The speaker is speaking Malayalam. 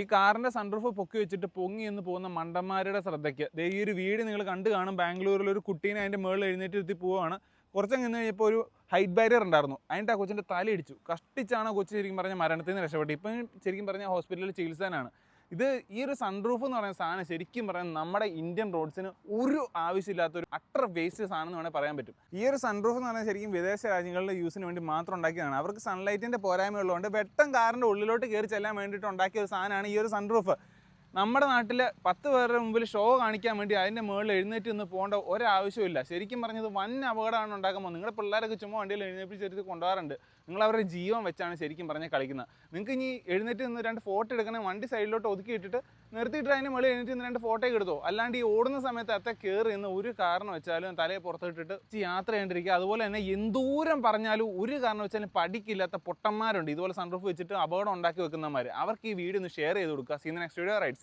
ഈ കാറിന്റെ സൺറൂഫ് പൊക്കി വെച്ചിട്ട് പൊങ്ങി എന്ന് പോകുന്ന മണ്ടന്മാരുടെ ശ്രദ്ധയ്ക്ക്. ദേ ഈ ഒരു വീട് നിങ്ങൾ കണ്ടു കാണും. ബാംഗ്ലൂരിൽ ഒരു കുട്ടീനെ അതിന്റെ മുകളിൽ എഴുന്നേറ്റ് പോവുകയാണ്. പോവാണ് കുറച്ചങ്ങ് നിന്ന് കഴിഞ്ഞപ്പോൾ ഒരു ഹൈറ്റ് ബാരിയർ ഉണ്ടായിരുന്നു. അതിന്റെ ആ കൊച്ചിന്റെ തലയിടിച്ചു. കഷ്ടിച്ചാണ് കൊച്ചു ശരിക്കും പറഞ്ഞാൽ മരണത്തിൽ നിന്ന് രക്ഷപ്പെട്ടു ഇപ്പം ശരിക്കും പറഞ്ഞാൽ ഹോസ്പിറ്റലിൽ ചികിത്സനാണ് ഇത് ഈ ഒരു സൺറൂഫ് എന്ന് പറയുന്ന സാധനം ശരിക്കും പറയാൻ നമ്മുടെ ഇന്ത്യൻ റോഡ്സിന് ഒരു ആവശ്യമില്ലാത്ത ഒരു അട്ടർ വേസ്റ്റ് സാധനം എന്ന് വേണമെങ്കിൽ പറയാൻ പറ്റും. ഈ ഒരു സൺറൂഫ് എന്ന് പറഞ്ഞാൽ ശരിക്കും വിദേശ രാജ്യങ്ങളുടെ യൂസിന് വേണ്ടി മാത്രം ഉണ്ടാക്കിയതാണ്. അവർക്ക് സൺലൈറ്റിന്റെ പോരായ്മ ഉള്ളതുകൊണ്ട് വെട്ടം കാറിന്റെ ഉള്ളിലോട്ട് കയറി ചെല്ലാൻ വേണ്ടിയിട്ട് ഉണ്ടാക്കിയ ഒരു സാധനമാണ് ഈ ഒരു സൺറൂഫ് നമ്മുടെ നാട്ടിൽ പത്ത് പേരുടെ മുമ്പിൽ ഷോ കാണിക്കാൻ വേണ്ടി അതിന്റെ മുകളിൽ എഴുന്നേറ്റ് നിന്ന് പോകേണ്ട ഒരാവശ്യമില്ല ശരിക്കും പറഞ്ഞത് വൻ അപകടമാണ് ഉണ്ടാക്കുമ്പോൾ നിങ്ങളുടെ പിള്ളേരൊക്കെ ചുമ്മാ വണ്ടിയിൽ എഴുന്നേപ്പിച്ചെടുത്ത് കൊണ്ടുപോകാറുണ്ട്. നിങ്ങൾ അവരുടെ ജീവൻ വെച്ചാണ് ശരിക്കും പറഞ്ഞാൽ കളിക്കുന്നത്. നിങ്ങൾക്ക് ഇനി എഴുന്നേറ്റ് നിന്ന് രണ്ട് ഫോട്ടോ എടുക്കണേ വണ്ടി സൈഡിലോട്ട് ഒതുക്കി ഇട്ടിട്ട് നിർത്തിയിട്ട് അതിന്റെ മുകളിൽ എഴുന്നേറ്റ് നിന്ന് രണ്ട് ഫോട്ടോ എടുത്തോ? അല്ലാണ്ട് ഈ ഓടുന്ന സമയത്ത് അത്ത കയറി എന്ന് ഒരു കാരണം വെച്ചാലും തലയെ പുറത്തിട്ടിട്ട് യാത്ര ചെയ്യേണ്ടിരിക്കുക. അതുപോലെ തന്നെ എന്തൂരം പറഞ്ഞാലും ഒരു കാരണം വെച്ചാലും പഠിക്കില്ലാത്ത പൊട്ടന്മാരുണ്ട്. ഇതുപോലെ സൺറൂഫ് വെച്ചിട്ട് അപകടം ഉണ്ടാക്കി വെക്കുന്നമാർ അവർക്ക് ഈ വീഡിയോ ഒന്ന് ഷെയർ ചെയ്ത് കൊടുക്കുക. Scene next video right